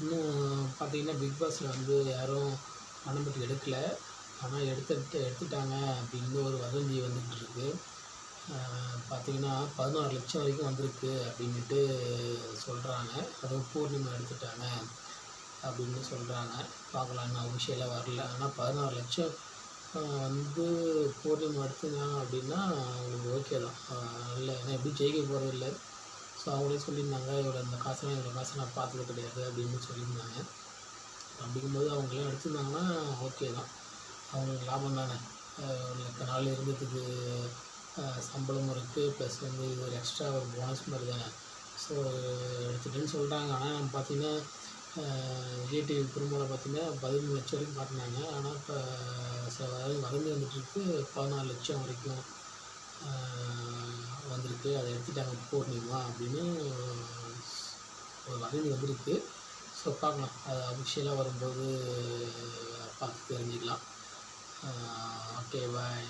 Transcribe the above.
இன்னும் பார்த்தீங்கன்னா பிக் பாஸில் வந்து யாரும் பணம் எடுக்கல. ஆனால் எடுத்துட்டு எடுத்துட்டாங்க அப்படின்னு ஒரு வதந்தி வந்துக்கிட்டு இருக்கு. பார்த்தீங்கன்னா பதினாறு லட்சம் வரைக்கும் வந்திருக்கு அப்படின்ட்டு சொல்கிறாங்க அதுவும் பூர்ணிமா எடுத்துட்டாங்க அப்படின்னு சொல்கிறாங்க பார்க்கலாம் நான் அஃபிஷியலாக வரல. ஆனால் பதினாறு லட்சம் வந்து பூர்ணிமா எடுத்துட்டாங்க அப்படின்னா அவங்களுக்கு ஓகே தான். இல்லை ஏன்னா எப்படி ஜெயிக்க போகிறது இல்லை. ஸோ அவங்களே சொல்லியிருந்தாங்க இவரோட அந்த காசெல்லாம் இவ்வளோ காசை நான் பார்த்தது கிடையாது அப்படின்னு சொல்லியிருந்தாங்க. அப்படிங்கும்போது அவங்களாம் எடுத்திருந்தாங்கன்னா ஓகே தான். அவங்களுக்கு லாபம் தானே. ஆஹ் இத்தனை நாள் இருந்ததுக்கு சம்பளமும் இருக்குது ப்ளஸ் வந்து இது ஒரு எக்ஸ்ட்ரா ஒரு போனஸ் மாதிரி தானே. ஸோ எடுத்துட்டேன்னு சொல்கிறாங்க ஆனால் பார்த்தீங்கன்னா விஜய் டிவி குடும்பத்தில் பார்த்தீங்கன்னா பதிமூணு லட்சம் வரைக்கும் காட்டினாங்க. ஆனால் இப்போ சில வதந்தி வதந்தி வந்துட்டுருக்கு பதினாலு லட்சம் வரைக்கும். வந்திருக்கு அதை எடுத்துட்டாங்க போடணுமா அப்படின்னு ஒரு வதந்தி வந்திருக்கு. ஸோ பார்க்கலாம். அது அஃபிஷியலாக வரும்போது பார்த்து தெரிஞ்சுக்கலாம். Okay bye